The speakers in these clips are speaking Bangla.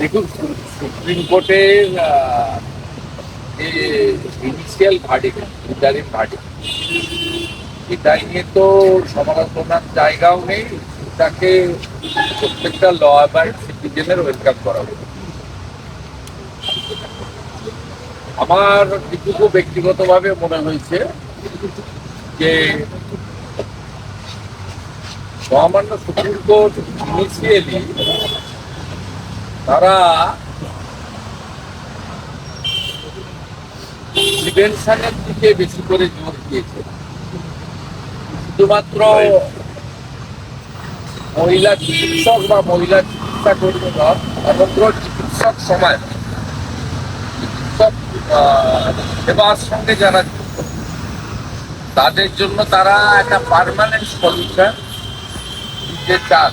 দেখুন, সুপ্রিম কোর্টের যে ইনিশিয়াল ভার্ডিক ইন্টারিম ভার্ডিক এটা নিয়ে তো সমালোচনার জায়গাও নেই এটাকে প্রত্যেকটা ল অ্যাবাইড সিটিজেনের ওয়েলকাম করা হবে আমার যেটুকু ব্যক্তিগতভাবে মনে হয়েছে যে মহামান্য সুপ্রিম কোর্ট ইনিশিয়ালি তারা প্রিভেনশনের দিকে বেশি করে জোর দিয়েছে। শুধুমাত্র মহিলা চিকিৎসক বা মহিলা চিকিৎসা কর্মী নয় সমগ্র চিকিৎসক সমাজ, চিকিৎসক সেবার সঙ্গে যারা তাদের জন্য তারা একটা পার্মানেন্ট সলিউশন দিতে চান।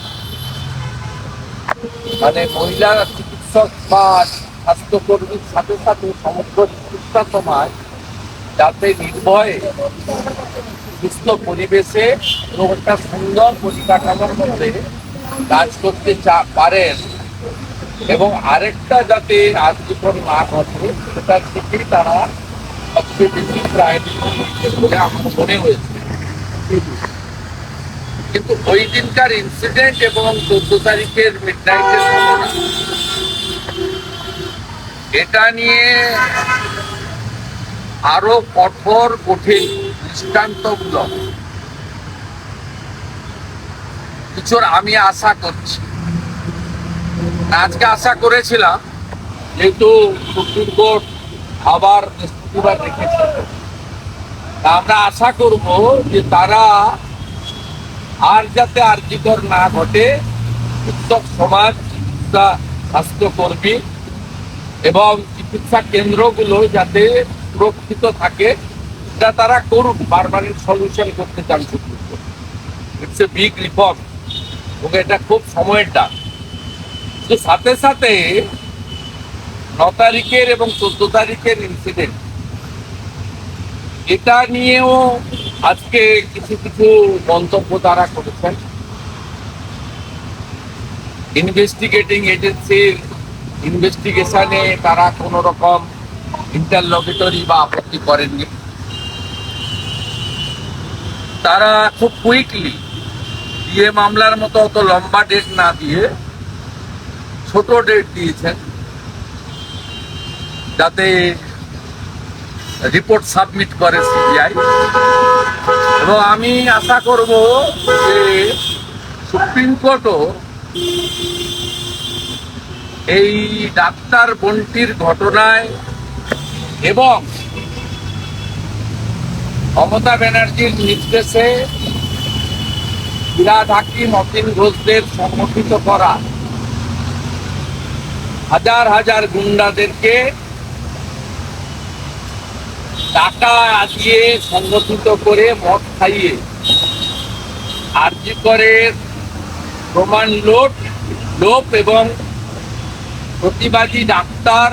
মানে মহিলা চিকিৎসক বা স্বাস্থ্যকর্মীর সাথে সাথে সমগ্র চিকিৎসা সমাজ যাতে নির্ভয়ে, সুস্থ পরিবেশে এবং একটা সুন্দর পরিকাঠামোর মধ্যে কাজ করতে চা, পারেন এবং আরেকটা যাতে আজীবন না ঘটে সেটার থেকেই তারা সবচেয়ে বেশি প্রায়োরিটি বলে আমার মনে হয়েছে। কিন্তু ওই দিনকার ইনসিডেন্ট এবং চোদ্দ তারিখের মিড এটা নিয়ে আরও কঠোর, কঠিন, দৃষ্টান্তমূলক কিছুর আমি আশা করছি। আজকে আশা করেছিলাম, যেহেতু সুপ্রিম কোর্ট আবার বৃহস্পতিবার আমরা আশা করব যে তারা আর যাতে আর্যিকর না ঘটে শিক্ষক সমাজ, চিকিৎসা, স্বাস্থ্যকর্মী এবং চিকিৎসা কেন্দ্রগুলো যাতে সুরক্ষিত থাকে এটা তারা করুক পারমানেন্ট সলিউশন করতে চান ইটস এ বিগ রিফর্ম এবং এটা খুব সময়ের ডাক। কিন্তু সাথে সাথে ন তারিখের এবং চোদ্দ তারিখের ইনসিডেন্ট এটা নিয়েও আজকে কিছু কিছু মন্তব্য তারা করেছেন। ইনভেস্টিগেটিং এজেন্সির ইনভেস্টিগেশনে তারা কোনো রকম ইন্টারলগেটরি বা আপত্তি করেননি। তারা খুব কুইকলি বিয়ে মামলার মতো অত লম্বা ডেট না দিয়ে ছোট ডেট দিয়েছেন। যাতে রিপোর্ট সাবমিট করে সিবিআই এবং আমি আশা করব যে সুপ্রিম কোর্টও এই ডাক্তার বন্টির ঘটনায় এবং মমতা ব্যানার্জির নির্দেশে ফিরাদ হাকিম অতীন ঘোষদের সংগঠিত করা। হাজার হাজার গুন্ডাদেরকে টাকা দিয়ে সংগঠিত করে মদ খাইয়ে। আর্জি করে প্রমাণ লোট লোপ এবং প্রতিবাদী ডাক্তার,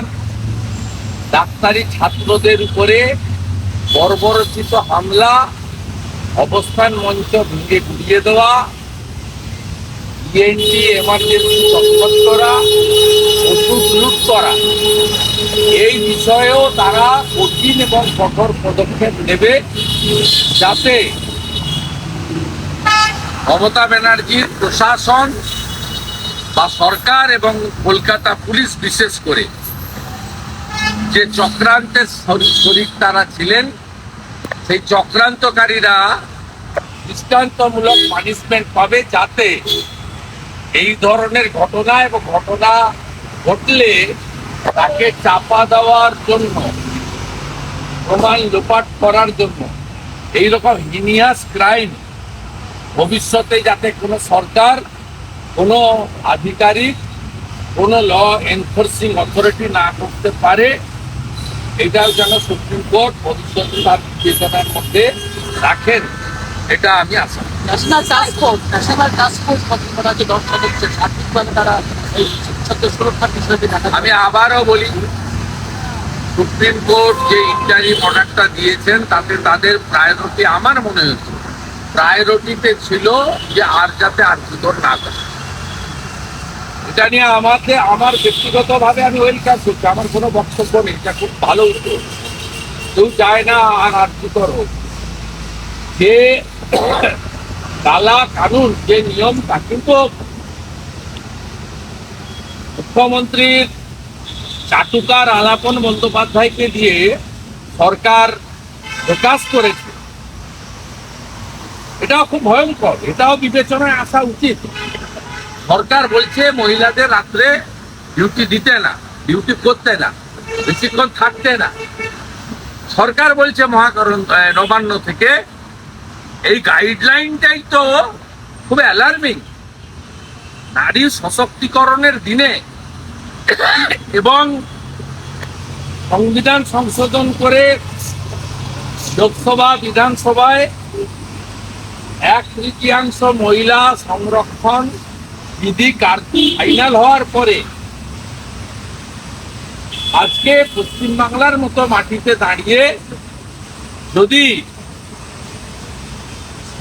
ডাক্তারি ছাত্রদের উপরে বর্বরচিত হামলা, অবস্থান মঞ্চ ভেঙে গুড়িয়ে দেওয়া ইএনটি এমার্জেন্সি তৎপর করা, ওষুধ লুট করা। এই বিষয়েও তারা কঠিন এবং কঠোর পদক্ষেপ নেবে যাতে মমতা ব্যানার্জির প্রশাসন বা সরকার এবং কলকাতা পুলিশ বিশেষ করে যে চক্রান্তের শরি- শরিক তারা ছিলেন, সেই চক্রান্তকারীরা দৃষ্টান্তমূলক পানিশমেন্ট পাবে যাতে এই ধরনের ঘটনা এবং ঘটনা ঘটলে তাকে চাপা দেওয়ার জন্য, প্রমাণ লোপাট করার জন্য, এই রকম হিনিয়াস ক্রাইম ভবিষ্যতে যাতে কোনো সরকার, কোনো আধিকারিক, কোনো ল এনফোর্সিং অথরিটি না করতে পারে, এটাও যেন সুপ্রিম কোর্ট ভবিষ্যতে তার বিবেচনার মধ্যে রাখেন, এটা আমি আশা। National task force national task force গঠন করা হচ্ছে দশ সদস্যের সার্বিকভাবে তারা এই চিকিৎসকদের সুরক্ষার বিষয়টি দেখা আমি আবারও বলি সুপ্রিম কোর্ট যে ইন্টারিম অর্ডারটা দিয়েছেন, তাতে তাদের প্রায়োরিটি আমার মনে হচ্ছে, প্রায়োরিটিতে ছিল যে আর যাতে আর ভিতর না করে। এটা নিয়ে আমাদের আমার ব্যক্তিগতভাবে আমি ওয়েলকাম করছি, আমার কোনো বক্তব্য নেই, এটা খুব ভালো উদ্যোগ কেউ চায় না আর আর্জি হোক যে কালা কানুন যে নিয়মটা, কিন্তু মুখ্যমন্ত্রীর চাটুকার আলাপন বন্দ্যোপাধ্যায়কে দিয়ে সরকার প্রকাশ করেছে। এটাও খুব ভয়ঙ্কর, এটাও বিবেচনায় আসা উচিত। সরকার বলছে, মহিলাদের রাত্রে ডিউটি দিতে না ডিউটি করতে না, বেশিক্ষণ থাকতে না। সরকার বলছে মহাকরণ নবান্ন থেকে এই গাইডলাইনটাই তো খুব অ্যালার্মিং নারী সশক্তিকরণের দিনে এবং সংবিধান সংশোধন করে লোকসভা, বিধানসভায় এক তৃতীয়াংশ মহিলা সংরক্ষণ বিধি ফাইনাল হওয়ার পরে আজকে পশ্চিমবাংলার মতো মাটিতে দাঁড়িয়ে যদি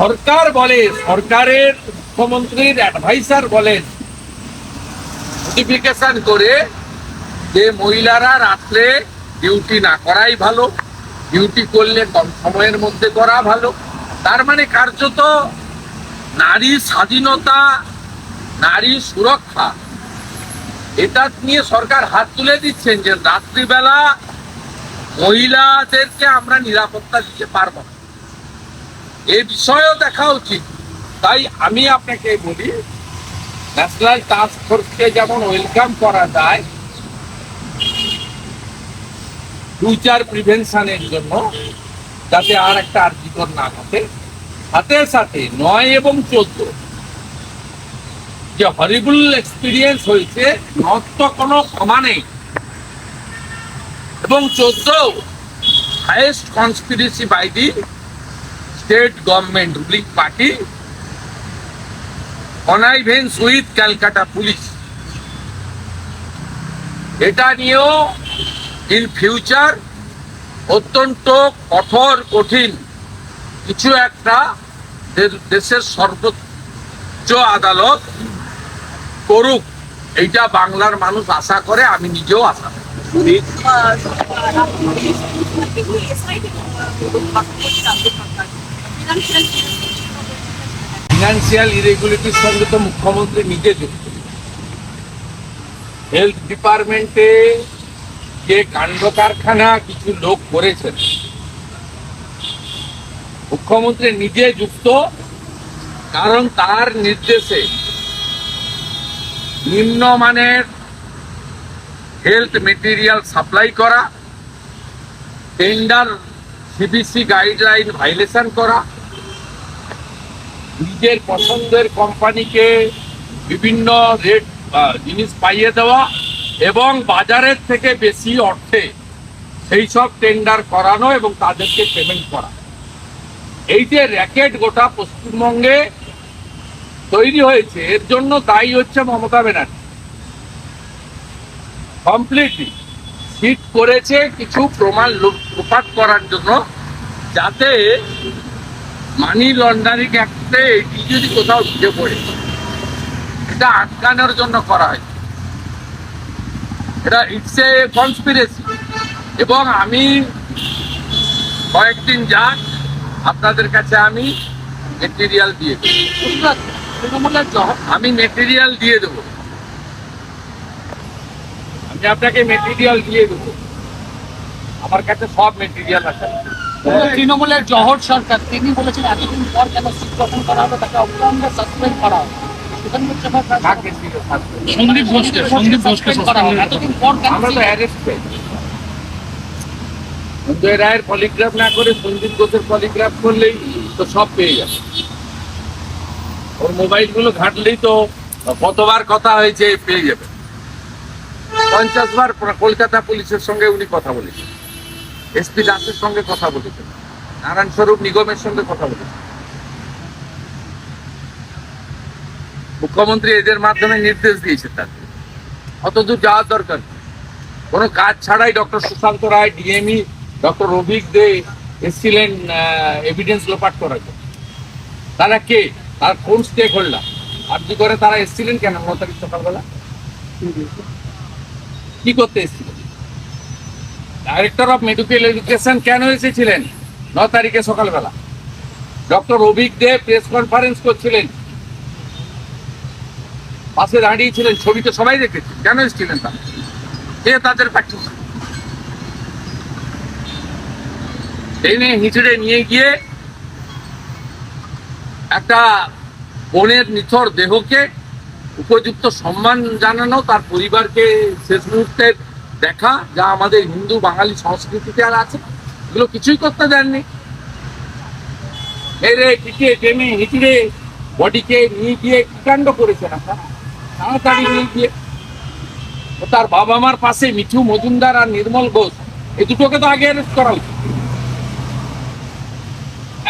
সরকার বলে, সরকারের মুখ্যমন্ত্রীর অ্যাডভাইসার বলেন নোটিফিকেশন করে যে মহিলারা রাত্রে ডিউটি না করাই ভালো ডিউটি করলে কম সময়ের মধ্যে করা ভালো। তার মানে কার্যত নারী স্বাধীনতা, নারী সুরক্ষা, এটা নিয়ে সরকার হাত তুলে দিচ্ছেন যে রাত্রিবেলা মহিলাদেরকে আমরা নিরাপত্তা দিতে পারব না। এ বিষয়েও দেখা উচিত। তাই আমি আপনাকে বলি, ন্যাশনাল টাস্ক ফোর্সকে যেমন ওয়েলকাম করা যায়, ফিউচার প্রিভেনশনের জন্য যাতে আর একটা আর্জিকর না ঘটে। সাথে সাথে নয় এবং চোদ্দ, যে হরিবুল এক্সপিরিয়েন্স হয়েছে নর্থ কোনো ক্ষমা নেই। এবং চোদ্দ highest conspiracy by the state government ruling party connivance with Calcutta police এটা নিয়েও ইন ফিউচার অত্যন্ত কঠোর কঠিন কিছু একটা দেশের সর্বোচ্চ আদালত করুক এইটা বাংলার মানুষ আশা করে আমি নিজেও আশা করি ফিনান্সিয়াল ইরেগুলিটির সঙ্গে তো মুখ্যমন্ত্রী নিজে যুক্ত। হেলথ ডিপার্টমেন্টে যে কাণ্ড কারখানা কিছু লোক করেছেন, মুখ্যমন্ত্রী নিজে যুক্ত, কারণ তার নির্দেশে নিম্নমানের হেলথ মেটেরিয়াল সাপ্লাই করা টেন্ডার সিবিসি গাইডলাইন ভাইলেশন করা নিজের পছন্দের কোম্পানিকে বিভিন্ন রেট জিনিস পাইয়ে দেওয়া এবং বাজারের থেকে বেশি অর্থে সেই সব টেন্ডার করানো এবং তাদেরকে পেমেন্ট করা। এই যে র্যাকেট গোটা পশ্চিমবঙ্গে তৈরি হয়েছে, এর জন্য দায়ী হচ্ছে মমতা ব্যানার্জি। কমপ্লিটলি সিট করেছে কিছু প্রমাণ লোপাট করার জন্য, যাতে মানি লন্ডারিং অ্যাক্টে এটি যদি কোথাও ঢুকে পড়ে এটা আটকানোর জন্য করা হয়। এটা ইটস এ কনস্পিরেসি এবং আমি কয়েকদিন যাক আপনাদের কাছে আমি মেটেরিয়াল দিয়ে দেবো। আমি মেটেরিয়াল দিয়ে দেবো। আমি আপনাকে মেটেরিয়াল দিয়ে দেবো। আমার কাছে সব মেটেরিয়াল আছে। তৃণমূলের জহর সরকার তিনি বলেছেন এতদিন পর কেন সিট গঠন করা হলো তাকে অবিলম্বে সাসপেন্ড করা হবে। সুতরাং মুখোপাধ্যায় কাকে ছিল থাকবে? সন্দীপ ঘোষকে সন্দীপ ঘোষকে suspend করা হবে। এতদিন পর কেন আমরা তো অ্যারেস্ট পেয়েছি। সঞ্জয় রায়ের পলিগ্রাফ না করে সন্দীপ ঘোষের পলিগ্রাফ করলেই তো সব পেয়ে যাবে। ওর মোবাইলগুলো ঘাটলেই তো কতবার কথা হয়েছে পেয়ে যাবে। পঞ্চাশ বার কলকাতা পুলিশের সঙ্গে উনি কথা বলেছেন। এসপি দাসের সঙ্গে কথা বলেছেন। নারায়ণ স্বরূপ নিগমের সঙ্গে কথা বলেছেন। মুখ্যমন্ত্রী এদের মাধ্যমে নির্দেশ দিয়েছে তাদের অতদূর যাওয়ার দরকার। কোনো কাজ ছাড়াই doctor Sushanta Roy, DME, doctor রবিক Dey এসছিলেন এভিডেন্স লোপাট করার জন্য। তারা কে? তার কোন স্টেক হোল্ডার আর কি করে তারা এসছিলেন কেন? ন তারিখ সকালবেলা? কি করতে এসেছিলেন? ডাইরেক্টর অফ মেডিকেল এডুকেশন কেন এসেছিলেন? ন তারিখে সকালবেলা। Doctor Abhik Dey press conference করছিলেন। পাশে দাঁড়িয়েছিলেন ছবি তো সবাই দেখেছি। কেন এসেছিলেন তা? এ তাদের প্র্যাকটিস টেনে হিঁচড়ে নিয়ে গিয়ে একটা বোনের নিথর দেহকে উপযুক্ত সম্মান জানানো, তার পরিবারকে শেষ মুহূর্তের দেখা যা আমাদের হিন্দু বাঙালি সংস্কৃতিতে আর আছে। এগুলো কিছুই করতে দেননি। মেরে, টিকে টেনে হিঁচড়ে, বডিকে নিয়ে গিয়ে কি কাণ্ড করেছেন তাড়াতাড়ি নিয়ে গিয়ে। ও তার বাবা মার পাশে মিঠু মজুমদার আর নির্মল ঘোষ এই দুটোকে তো আগে অ্যারেস্ট করা উচিত।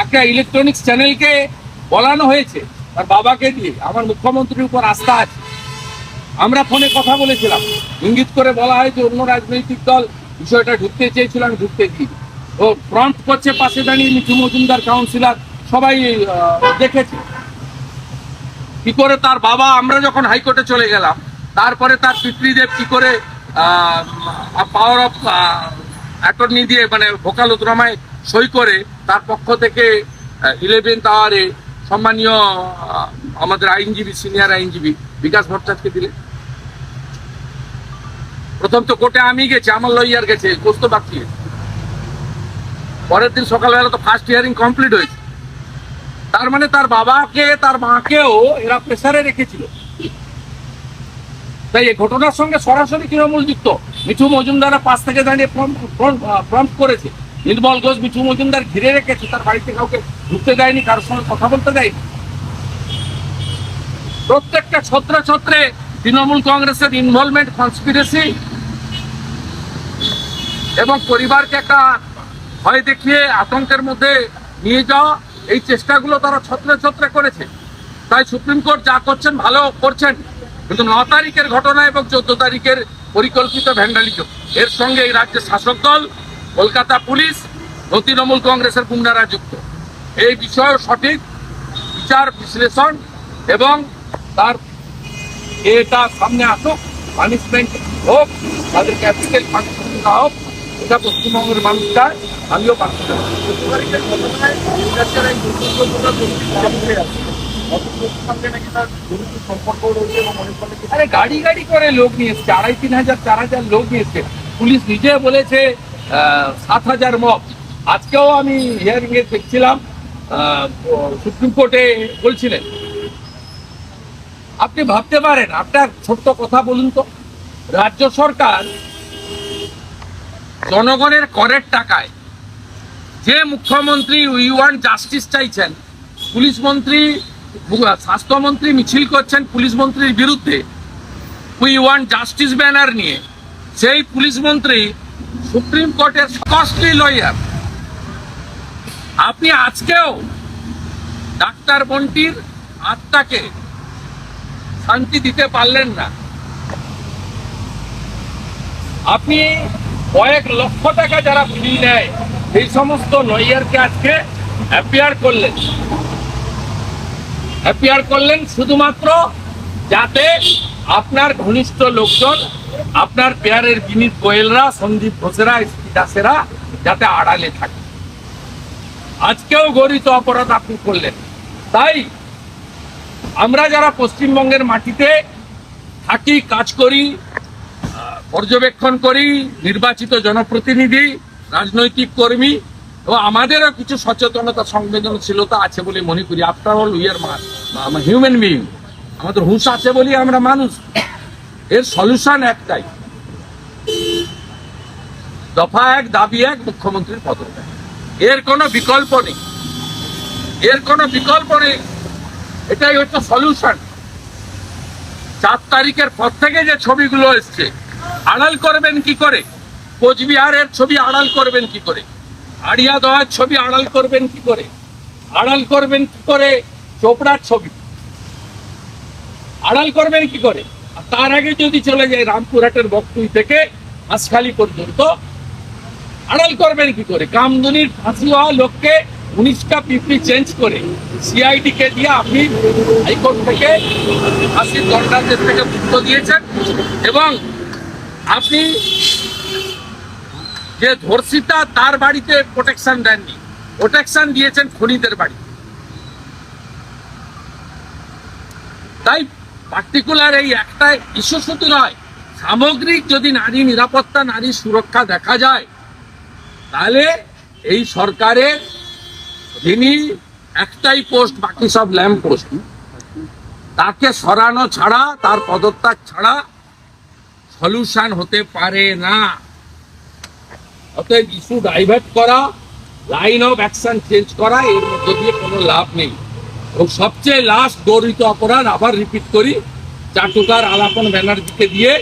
একটা ইলেকট্রনিক্স চ্যানেলকে বলানো হয়েছে, তার বাবাকে দিয়ে। আমার মুখ্যমন্ত্রীর উপর আস্থা আছে। আমরা ফোনে কথা বলেছিলাম। ইঙ্গিত করে বলা হয় যে অন্য রাজনৈতিক দল বিষয়টা ঢুকতে চেয়েছিল, আমি ঢুকতে দিই ও ফ্রন্ট করছে পাশে দাঁড়িয়ে মিঠু মজুমদার কাউন্সিলর সবাই দেখেছে। কি করে তার বাবা, আমরা যখন হাইকোর্টে চলে গেলাম, তারপরে তার পিতৃদেব কি করে পাওয়ার অফ অ্যাটর্নি দিয়ে মানে ভোকালতনামায় সই করে, তার পক্ষ থেকে ইলেভেন্থ আওয়ারে সম্মানীয় আমাদের আইনজীবী, সিনিয়র আইনজীবী বিকাশ ভট্টাচার্যকে দিলে। প্রথম তো কোর্টে আমি গেছি, আমার লয়ার গেছে কোস্ত বাকি পরের দিন সকালবেলা তো ফার্স্ট হিয়ারিং কমপ্লিট হয়েছে। তার মানে তার বাবাকে, তার মাকেও এরা প্রেসারে রেখেছিল। তাই এই ঘটনার সঙ্গে সরাসরি তৃণমূল যুক্ত। মিঠু মজুমদারা পাশ থেকে দাঁড়িয়ে করেছে। নির্মল ঘোষ মিঠু মজুমদার ঘিরে রেখেছে, তার বাড়িতে কাউকে ঢুকতে দেয়নি, কারোর সঙ্গে কথা বলতে দেয়নি। প্রত্যেকটা ছত্র ছত্রে তৃণমূল কংগ্রেসের ইনভলভমেন্ট কনস্পিরেসি এবং পরিবারকে একটা ভয় দেখিয়ে আতঙ্কের মধ্যে নিয়ে যাওয়া, এই চেষ্টাগুলো তারা ছত্রে ছত্রে করেছে। তাই সুপ্রিম কোর্ট যা করছেন, ভালো করছেন। কিন্তু ন তারিখের ঘটনা এবং চোদ্দ তারিখের পরিকল্পিত ভ্যান্ডালিজম এর সঙ্গে এই রাজ্যের শাসক দল, কলকাতা পুলিশ ও তৃণমূল কংগ্রেসের গুন্ডারা যুক্ত। এই বিষয়ে সঠিক বিচার, বিশ্লেষণ এবং তার এটা সামনে আসুক পানিশমেন্ট হোক তাদের ক্যাপিটাল ফাংশন না হোক, এটা পশ্চিমবঙ্গের মানুষ চায়, আমিও আরে গাড়ি গাড়ি করে লোক নিয়ে এসছে, আড়াই তিন হাজার, চার হাজার লোক নিয়ে এসছে। পুলিশ নিজে বলেছে সাত হাজার মব। আজকেও আমি হিয়ারিং এ দেখছিলাম সুপ্রিম কোর্টে বলছিলেন আপনি ভাবতে পারেন, আপনার ছোট্ট কথা বলুন তো। রাজ্য সরকার জনগণের করের টাকায় যে মুখ্যমন্ত্রী উই ওয়ান জাস্টিস চাইছেন, পুলিশ মন্ত্রী স্বাস্থ্যমন্ত্রী মিছিল করছেন পুলিশ মন্ত্রীর বিরুদ্ধে উই ওয়ান জাস্টিস ব্যানার নিয়ে, সেই পুলিশ মন্ত্রী সুপ্রিম কোর্টের কস্টলি লয়ার। আপনি আজকেও ডাক্তার বন্টির আত্মাকে শান্তি দিতে পারলেন না। আপনি কয়েক লক্ষ টাকা যারা ফি নেয়, সেই সমস্ত লয়ারকে আজকে অ্যাপিয়ার করলেন। অ্যাপিয়ার করলেন শুধুমাত্র যাতে আপনার ঘনিষ্ঠ লোকজন, আপনার পেয়ারের বিনীত গোয়েলরা, সন্দীপ ঘোষেরা দাসেরা যাতে আড়ালে থাকে। আজকেও গরিত অপরাধ আপনি করলেন। তাই আমরা যারা পশ্চিমবঙ্গের মাটিতে থাকি, কাজ করি পর্যবেক্ষণ করি, নির্বাচিত জনপ্রতিনিধি, রাজনৈতিক কর্মী, এবং আমাদেরও কিছু সচেতনতা, সংবেদনশীলতা আছে বলে মনে করি। After all we're human being আমাদের হুঁশ আছে বলি আমরা মানুষ। এর সলিউশন একটাই। দফা এক, দাবি এক, মুখ্যমন্ত্রীর পদত্যাগ। এর কোনো বিকল্প নেই। এর কোনো বিকল্প নেই। এটাই হচ্ছে সলিউশন চার তারিখের পর থেকে যে ছবিগুলো এসছে, আড়াল করবেন কি করে? কোচবিহারের ছবি আড়াল করবেন কি করে? আড়িয়া দোয়ার ছবি আড়াল করবেন কি করে? আড়াল করবেন কি করে? চোপড়ার ছবি। আড়াল করবেন কি করে? তার আগে যদি চলে যায় রামপুরহাটের বক্তুই থেকে হাঁসখালি পর্যন্ত, আড়াল করবেন কি করে? কামদুনির ফাঁসি হওয়া লোককে উনিশটা পিপি চেঞ্জ করে সিআইডি কে দিয়ে আপনি হাইকোর্ট থেকে ফাঁসির দণ্ডাদেশ থেকে মুক্ত দিয়েছেন এবং আপনি যে ধর্ষিতা তার বাড়িতে প্রোটেকশন দেননি প্রোটেকশন দিয়েছেন খনিদের বাড়ি। তাই পার্টিকুলার এই একটা ইস্যু শুধু নয়, সামগ্রিক যদি নারী নিরাপত্তা, নারী সুরক্ষা দেখা যায়, তাহলে এই সরকারের যিনি একটাই পোস্ট বাকি সব ল্যাম্প পোস্ট তাকে সরানো ছাড়া তার পদত্যাগ ছাড়া সলিউশন হতে পারে না। অতএব ইস্যু ডাইভার্ট করা লাইন অফ অ্যাকশন চেঞ্জ করা এর মধ্যে দিয়ে কোনো লাভ নেই। এবং সবচেয়ে লাস্ট গরিত অপরাধ আবার রিপিট করি চাটুকার আলাপন ব্যানার্জিকে দিয়ে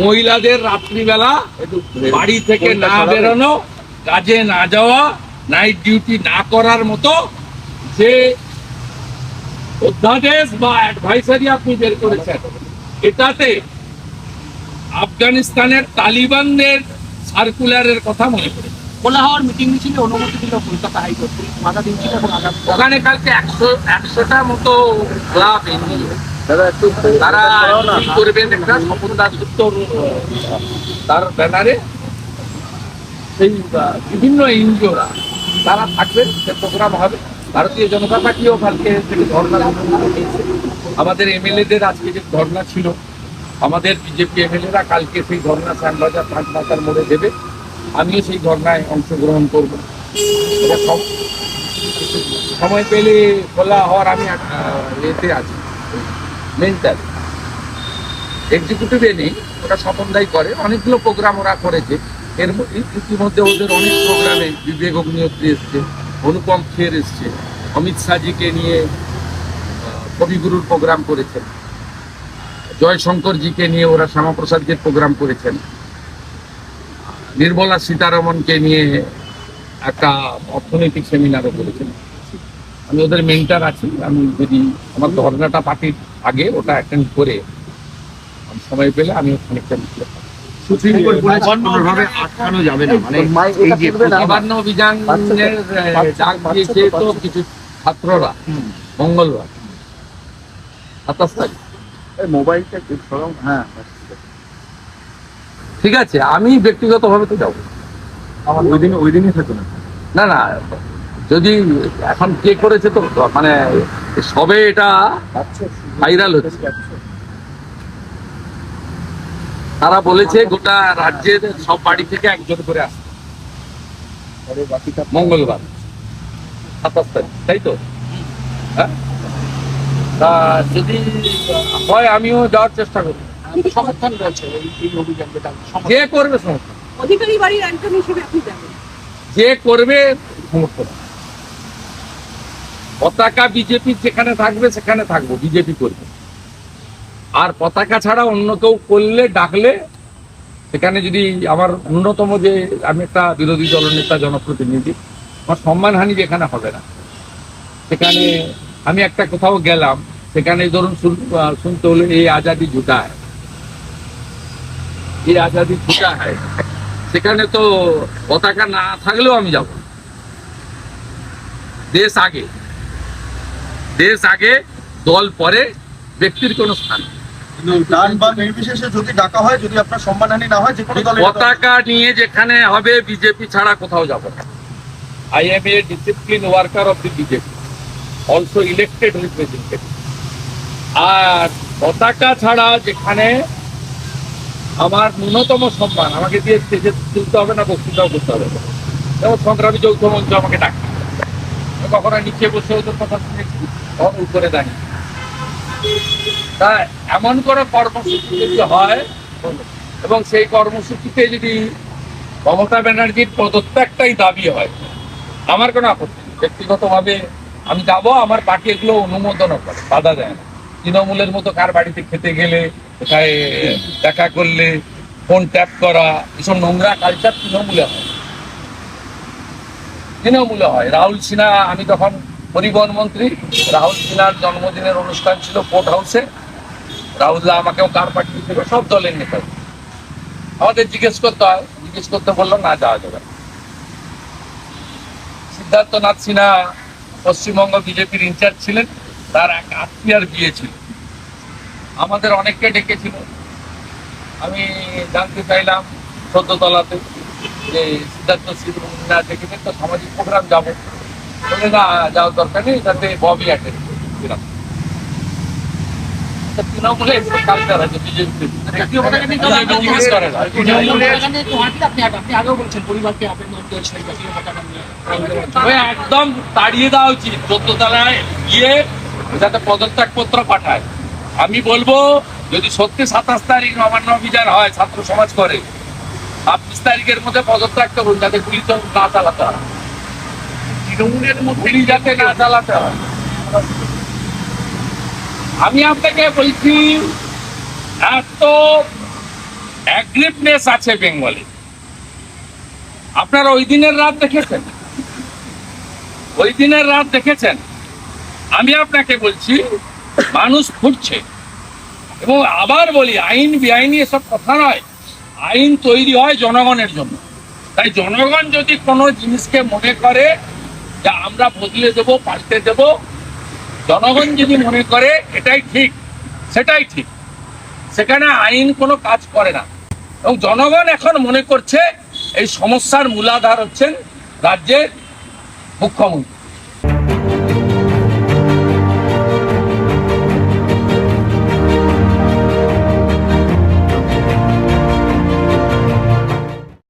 মহিলাদের রাত্রিবেলা বাড়ি থেকে না বেরোনো কাজে না যাওয়া নাইট ডিউটি না করার মতো যে অধ্যাদেশ বা অ্যাডভাইসারি আপনি বের করেছেন এটাতে আফগানিস্তানের তালিবানদের সার্কুলারের কথা মনে করি খোলা মিটিং মিছিলে অনুমতি দিল কলকাতা হাইকোর্ট পুলিশ বাধা দিচ্ছিল এবং ওখানে কালকে একশো একশোটা মতো ক্লাব এনজিও তারা মিছিল করবেন একটা স্বপন দাসগুপ্ত তার ব্যানারে সেই বিভিন্ন এনজিওরা, তারা থাকবেন সে প্রোগ্রাম হবে। ভারতীয় জনতা পার্টিও কালকে ধর্ণা আমাদের এমএলএদের আজকে যে ধর্ণা ছিল, আমাদের বিজেপি এমএলএরা কালকে সেই ধর্ণা শ্যামবাজার পাঁচ মাথার মোড়ে দেবে। আমিও সেই ধর্নায় অংশগ্রহণ করব। এটা সময় পেলে খোলা হওয়ার আমি এতে আছি। মেন্টাল এক্সিকিউটিভে নেই ওটা স্বপনদাই করে। অনেকগুলো প্রোগ্রাম ওরা করেছে। এর ইতিমধ্যে ওদের অনেক প্রোগ্রামে বিবেক অগ্নিহোত্রী এসছে, অনুপম খের এসছে, অমিত শাহজিকে নিয়ে কবিগুরুর প্রোগ্রাম করেছেন। জয়শঙ্করজিকে নিয়ে ওরা শ্যামাপ্রসাদকে প্রোগ্রাম করেছেন। নির্মলা সীতারমনকে নিয়ে একটা অর্থনৈতিক সেমিনারও করেছেন। আমি ওদের মেন্টার আছি, আমি যদি আমার ধর্নাটা পার্টির আগে ওটা অ্যাটেন্ড করে সময় পেলে আমি পারি। সুপ্রিম কোর্ট বলেছে কোনোভাবে আটকানো যাবে না। মানে এই যে নবান্ন অভিযানের ডাক দিয়েছে তো কিছু ছাত্ররা মঙ্গলবার। সাতাশ তারিখ। মোবাইলটা একটু হ্যাঁ ঠিক আছে আমি ব্যক্তিগতভাবে তো যাব। ওই দিন ওই দিনই থাকো না। না না যদি এখন কে করেছে তো মানে সবে এটা ভাইরাল হচ্ছে। তারা বলেছে গোটা রাজ্যের সব বাড়ি থেকে একজন করে আসবে মঙ্গলবার সাতাশ তারিখ তাই তো? হ্যাঁ? তা যদি হয় আমিও যাওয়ার চেষ্টা করব। সমর্থন রয়েছে এই যে করবে সমর্থন। অধিকারী বাড়ির অ্যান্টন হিসেবে আপনি যাবেন। যে করবে সমর্থন। পতাকা বিজেপি যেখানে থাকবে সেখানে থাকব বিজেপি করবে। আর পতাকা ছাড়া অন্য কেউ করলে, ডাকলে, সেখানে যদি আমার অন্যতম যে, আমি একটা বিরোধী দলনেতা জনপ্রতিনিধি, আমার সম্মানহানি যেখানে হবে না। সেখানে আমি একটা কোথাও গেলাম, সেখানে ধরুন শুন- শুনতে হলে এই আজাদি জুটা হয় এই আজাদি জুটা হয় সেখানে তো পতাকা না থাকলেও আমি যাব দেশ আগে। দেশ আগে দল পরে ব্যক্তির কোনো স্থান। ডান বা নির্বিশেষে যদি ডাকা হয়, যদি আপনার সম্মানহানি না হয় পতাকা নিয়ে যেখানে হবে বিজেপি ছাড়া কোথাও যাব না। I am a discipline worker of the BJP also elected representative আর পতাকা ছাড়া যেখানে আমার ন্যূনতম সম্মান, আমাকে দিয়ে স্টেজে তুলতে হবে না, বক্তৃতাও করতে হবে। যেমন সংগ্রামী যৌথ মঞ্চ আমাকে ডাকে। কখনো নিচে বসে ওদের কথা শুনেছি কখনো উপরে দাঁড়িয়ে। তা এমন কোনো কর্মসূচি যদি হয়, এবং সেই কর্মসূচিতে যদি মমতা ব্যানার্জির পদত্যাগটাই দাবি হয়, আমার কোনো আপত্তি ব্যক্তিগতভাবে আমি যাব, আমার পার্টি এগুলো অনুমোদনও করে, বাধা দেয় না। তৃণমূলের মতো কার বাড়িতে খেতে গেলে, কোথায় দেখা করলে, ফোন ট্যাপ করা, এসব নোংরা কালচার তৃণমূলে হয়। তৃণমূলে হয়। রাহুল সিনহা, আমি তখন পরিবহন মন্ত্রী, রাহুল সিনহার জন্মদিনের অনুষ্ঠান ছিল কোর্ট হাউসে। রাহুল্লাহ আমাকেও কার পাঠিয়ে দেবে সব দলের নেতা। আমাদের জিজ্ঞেস করতে হয়, জিজ্ঞেস করতে বলল, না, যাওয়া যাবে। সিদ্ধার্থনাথ সিনহা পশ্চিমবঙ্গ বিজেপির ইনচার্জ ছিলেন, তার এক আত্মীয়ার বিয়ে ছিল। আমাদের অনেককে ডেকেছিল। আমি জানতে চাইলাম সদ্যতলাতে যে সিদ্ধার্থ সিনহা ডেকেছেন, তো সামাজিক প্রোগ্রাম যাব। বলে না, যাওয়ার দরকার নেই তাতে ববি অ্যাটেন্ড তৃণমূলে এসব কালচার আছে বিজেপি জিজ্ঞেস করে না একদম তাড়িয়ে দেওয়া উচিত চোদ্দ তলায় গিয়ে যাতে পদত্যাগ পত্র পাঠায় আমি বলব যদি সত্যি সাতাশ তারিখ নবান্ন অভিযান হয় ছাত্র সমাজ করে ছাব্বিশ তারিখের মধ্যে পদত্যাগ করুন যাতে গুলি তো না চালাতে হয় তৃণমূলের মধ্যে যাতে না চালাতে হয় আমি আপনাকে বলছি, এত অ্যাগ্রিভনেস আছে বেঙ্গলে। আপনারা ওই দিনের রাত দেখেছেন? ওই দিনের রাত দেখেছেন? আমি আপনাকে বলছি, মানুষ ফুটছে এবং আবার বলি, আইন বেআইনি এসব কথা নয়। আইন তৈরি হয় জনগণের জন্য। তাই জনগণ যদি কোনো জিনিসকে মনে করে যে আমরা বদলে দেব, পাল্টে দেব জনগণ যদি মনে করে এটাই ঠিক, সেটাই ঠিক, সেখানে আইন কোনো কাজ করে না। এবং জনগণ এখন মনে করছে এই সমস্যার মূলাধার হচ্ছেন রাজ্যের মুখ্যমন্ত্রী।